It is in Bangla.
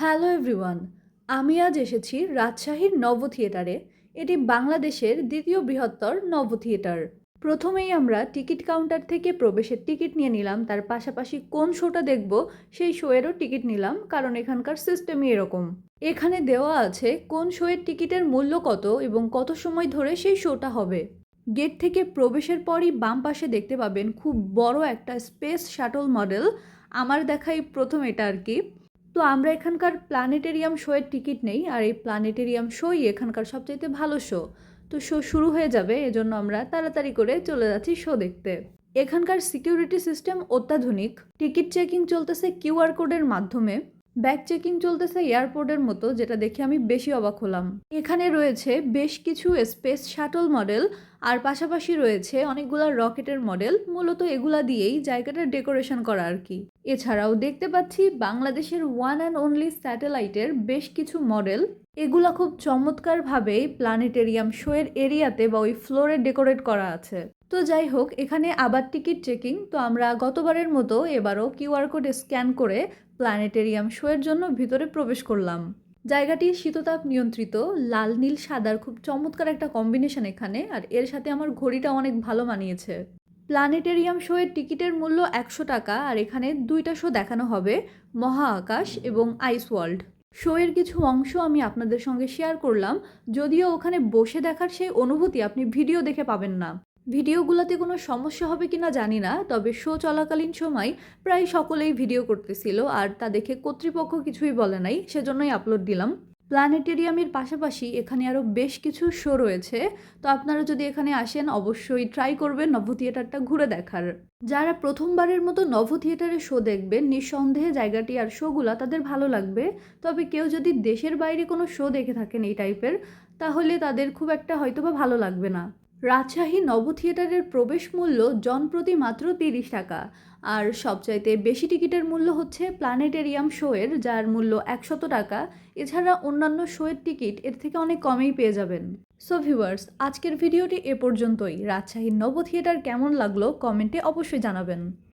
হ্যালো এভরিওয়ান, আমি আজ এসেছি রাজশাহীর নব থিয়েটারে। এটি বাংলাদেশের দ্বিতীয় বৃহত্তর নব থিয়েটার। প্রথমেই আমরা টিকিট কাউন্টার থেকে প্রবেশের টিকিট নিয়ে নিলাম, তার পাশাপাশি কোন শোটা দেখব সেই শোয়েরও টিকিট নিলাম, কারণ এখানকার সিস্টেমই এরকম। এখানে দেওয়া আছে কোন শোয়ের টিকিটের মূল্য কত এবং কত সময় ধরে সেই শোটা হবে। গেট থেকে প্রবেশের পরই বাম পাশে দেখতে পাবেন খুব বড় একটা স্পেস শাটল মডেল। আমার দেখাই প্রথম এটা আর কি। তো আমরা এখানকার প্ল্যানেটেরিয়াম শোয়ের টিকিট নেই, আর এই প্ল্যানেটেরিয়াম শোই এখানকার সবচাইতে ভালো শো। তো শো শুরু হয়ে যাবে, এজন্য আমরা তাড়াতাড়ি করে চলে যাচ্ছি শো দেখতে। এখানকার সিকিউরিটি সিস্টেম অত্যাধুনিক। টিকিট চেকিং চলতেছে কিউআর কোডের মাধ্যমে। ব্যাগ চেকিং চলতেছে এয়ারপোর্টের মতো, যেটা দেখে আমি বেশি অবাক হলাম। এখানে রয়েছে বেশ কিছু স্পেস শাটল মডেল, আর পাশাপাশি রয়েছে অনেকগুলা রকেটের মডেল, মূলত এগুলা দিয়েই জায়গাটা ডেকোরেশন করা আর কি। এছাড়াও দেখতে পাচ্ছি বাংলাদেশের ওয়ান অ্যান্ড অনলি স্যাটেলাইটের বেশ কিছু মডেল এগুলা খুব চমৎকারভাবে প্ল্যানেটেরিয়াম শোয়ের এরিয়াতে বা ওই ফ্লোরে ডেকোরেট করা আছে। তো যাই হোক, এখানে আবার টিকিট চেকিং। তো আমরা গতবারের মতো এবারও কিউআর কোড স্ক্যান করে প্ল্যানেটেরিয়াম শোয়ের জন্য ভিতরে প্রবেশ করলাম। জায়গাটি শীততাপ নিয়ন্ত্রিত, লাল, নীল, সাদার খুব চমৎকার একটা কম্বিনেশন এখানে, আর এর সাথে আমার ঘড়িটা অনেক ভালো মানিয়েছে। প্ল্যানেটেরিয়াম শোয়ের টিকিটের মূল্য একশো টাকা, আর এখানে দুইটা শো দেখানো হবে মহা আকাশ এবং আইস ওয়ার্ল্ড। শোয়ের কিছু অংশ আমি আপনাদের সঙ্গে শেয়ার করলাম, যদিও ওখানে বসে দেখার সেই অনুভূতি আপনি ভিডিও দেখে পাবেন না। ভিডিওগুলোতে কোনো সমস্যা হবে কিনা জানি না, তবে শো চলাকালীন সময় প্রায় সকলেই ভিডিও করতেছিল আর তা দেখে কর্তৃপক্ষ কিছুই বলে নাই, সেজন্যই আপলোড দিলাম। প্ল্যানেটেরিয়ামের পাশাপাশি এখানে আরও বেশ কিছু শো রয়েছে। তো আপনারা যদি এখানে আসেন, অবশ্যই ট্রাই করবেন নভ থিয়েটারটা ঘুরে দেখার। যারা প্রথমবারের মতো নভ থিয়েটারে শো দেখবেন, নিঃসন্দেহে জায়গাটি আর শোগুলা তাদের ভালো লাগবে। তবে কেউ যদি দেশের বাইরে কোনো শো দেখে থাকেন এই টাইপের তাহলে তাদের খুব একটা হয়তোবা ভালো লাগবে না। রাজশাহী নব থিয়েটারের প্রবেশ মূল্য জনপ্রতি মাত্র তিরিশ টাকা। আর সবচাইতে বেশি টিকিটের মূল্য হচ্ছে প্ল্যানেটেরিয়াম শোয়ের যার মূল্য একশত টাকা। এছাড়া অন্যান্য শোয়ের টিকিট এর থেকে অনেক কমেই পেয়ে যাবেন। সো ভিউয়ার্স আজকের ভিডিওটি এ পর্যন্তই। রাজশাহীর নব থিয়েটার কেমন লাগল কমেন্টে অবশ্যই জানাবেন।